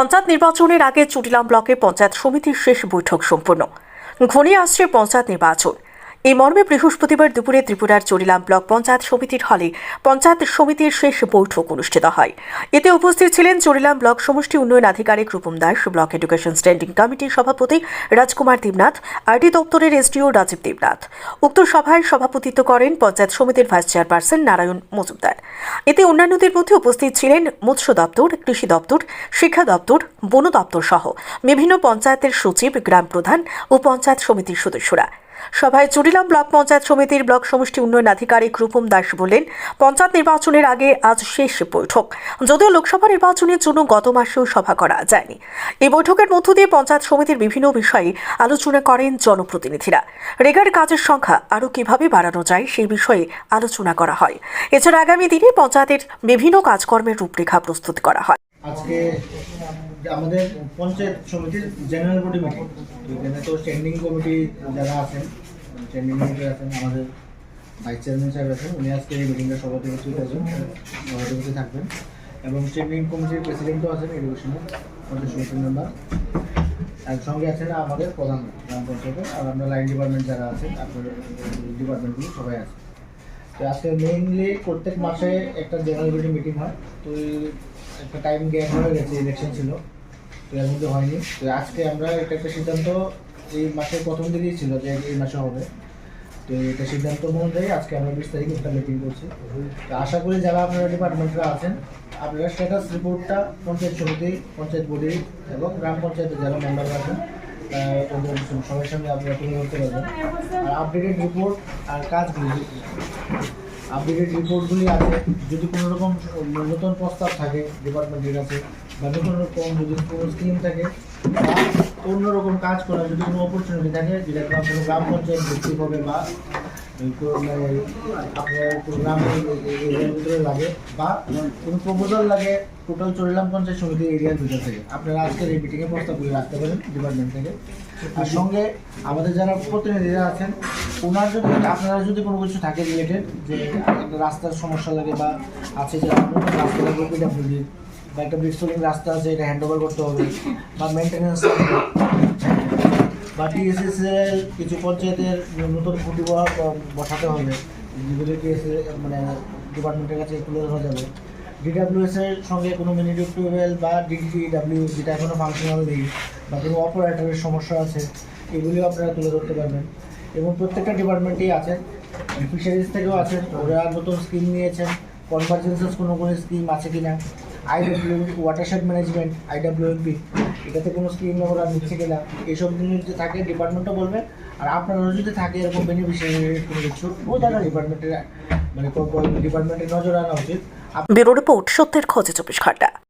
পঞ্চায়েত নির্বাচনের আগে চুটিলাম ব্লকে পঞ্চায়েত সমিতির শেষ বৈঠক সম্পন্ন। ঘনিয়ে আসছে পঞ্চায়েত নির্বাচন। এই মর্মে বৃহস্পতিবার দুপুরে ত্রিপুরার চুরিলাম ব্লক পঞ্চায়েত সমিতির হলে পঞ্চায়েত সমিতির শেষ বৈঠক অনুষ্ঠিত হয়। এতে উপস্থিত ছিলেন চুরিলাম ব্লক সমষ্টি উন্নয়ন আধিকারিক Rupam Das, block education standing কমিটির সভাপতি রাজকুমার দেবনাথ আরটি দপ্তরের এসডিও রাজীব দেবনাথ। উক্ত সভায় সভাপতিত্ব করেন পঞ্চায়েত সমিতির ভাইস চেয়ারপারসন নারায়ণ মজুমদার। এতে অন্যান্যদের মধ্যে উপস্থিত ছিলেন মৎস্য দপ্তর, কৃষি দপ্তর, শিক্ষা দপ্তর, বন দপ্তর সহ বিভিন্ন পঞ্চায়েতের সচিব, গ্রাম প্রধান ও পঞ্চায়েত সমিতির সদস্যরা। সভায় চুরিলাম ব্লক পঞ্চায়েত সমিতির ব্লক সমষ্টি উন্নয়ন আধিকারিক রূপম দাস বলেন, পঞ্চায়েত নির্বাচনের আগে আজ শেষ বৈঠক। যদিও লোকসভা নির্বাচনের জন্য গত মাসেও সভা করা যায়নি। এই বৈঠকের মধ্য দিয়ে পঞ্চায়েত সমিতির বিভিন্ন বিষয়ে আলোচনা করেন জনপ্রতিনিধিরা। রেগার কাজের সংখ্যা আরও কীভাবে বাড়ানো যায় সেই বিষয়ে আলোচনা করা হয়। এছাড়া আগামী দিনে পঞ্চায়েতের বিভিন্ন কাজকর্মের রূপরেখা প্রস্তুত করা হয়। আজকে আমাদের পঞ্চায়েত সমিতির জেনারেল বডি মিটিং তো এখানে তো স্ট্যান্ডিং কমিটি যারা আছেন স্ট্যান্ডিং কমিটি আছেন, আমাদের ভাইস চেয়ারম্যান সাহেব আছেন, উনি আজকে এই মিটিংটা সভাপতি আছেন সভাপতি থাকবেন। এবং স্ট্যান্ডিং কমিটির প্রেসিডেন্টও আছেন এডুকেশনের পঞ্চায়েত সমিতির মেম্বার আর সঙ্গে আছেন আমাদের প্রধান গ্রাম পঞ্চায়েতের, আর আমরা লাইন ডিপার্টমেন্ট যারা আছেন, আপনাদের ডিপার্টমেন্টগুলো সবাই আছে তো আজকে মেইনলি প্রত্যেক মাসে একটা জেনারেল বডি মিটিং হয়। তো একটা টাইম গ্যাপ হয়ে গেছে ইলেকশন ছিল। এর মধ্যে হয়নি। তো আজকে আমরা এটা একটা সিদ্ধান্ত, এই মাসের প্রথম দিকেই ছিল যে এই মাসে হবে। তো এটা সিদ্ধান্ত অনুযায়ী আজকে আমরা বিশ তারিখে একটা মিটিং করছি। তো আশা করি যারা আপনারা ডিপার্টমেন্টরা আছেন, আপনারা স্ট্যাটাস রিপোর্টটা পঞ্চায়েত সমিতি, পঞ্চায়েত বডি এবং গ্রাম পঞ্চায়েতের যারা মেম্বার আছেন সবার সামনে আপনারা তুলে ধরতে পারবেন। আর আপডেটেড রিপোর্ট আর কাজগুলি আপডেটেড রিপোর্টগুলি আছে, যদি কোনো রকম নতুন প্রস্তাব থাকে ডিপার্টমেন্টের কাছে বা রকম যদি কোনো স্কিম থাকে, বা অন্যরকম কাজ করার যদি কোনো অপরচুনিটি থাকে, যেটা গ্রাম পঞ্চায়েত ভিত্তিক হবে বা মানে লাগে, বা কোনো লাগে টোটাল পঞ্চায়েত এরিয়ার আপনারা এই রাখতে পারেন ডিপার্টমেন্ট থেকে। সঙ্গে আমাদের যারা প্রতিনিধিরা আছেন, ওনার যদি আপনারা যদি কোনো কিছু থাকে রিলেটেড যে রাস্তার সমস্যা লাগে বা আছে যে রাস্তা বা একটা ব্রিক্সলিং রাস্তা আছে, এটা হ্যান্ড ওভার করতে হবে, বা মেনটেন্যান্স বা টিএসএস এর কিছু পঞ্চায়েতের নতুন খুঁটি বসাতে হবে, যেগুলো টিএসএ মানে ডিপার্টমেন্টের কাছে তুলে ধরা যাবে। ডিডাব্লিউএস এর সঙ্গে কোনো মিনি টিউবওয়েল বা ডিডিডাব্লিউ যেটা এখনও ফাংশনাল নেই, বা কোনো অপারেটরের সমস্যা আছে, এগুলিও আপনারা তুলে ধরতে পারবেন। এবং প্রত্যেকটা ডিপার্টমেন্টেই আছেন ফিশারিজ থেকেও আছেন, ওরা নতুন স্কিম নিয়েছেন কনভার্জেন্সেস কোনো কোনো স্কিম আছে কিনা আইডব্লিউ ওয়াটারশেড ম্যানেজমেন্ট আইডব্লিউএমপি এটাতে কোনো স্কিম ওরা নিচ্ছে কিনা এইসব জিনিস যদি থাকে ডিপার্টমেন্টও বলবে, আর আপনারও যদি থাকে এরকম বেনিফিশিয়ারি কোনো কিছু, ও তারা ডিপার্টমেন্টের মানে ডিপার্টমেন্টের নজর আনা উচিত। ব্যুরো রিপোর্ট সত্যের খোঁজে চব্বিশ ঘণ্টা।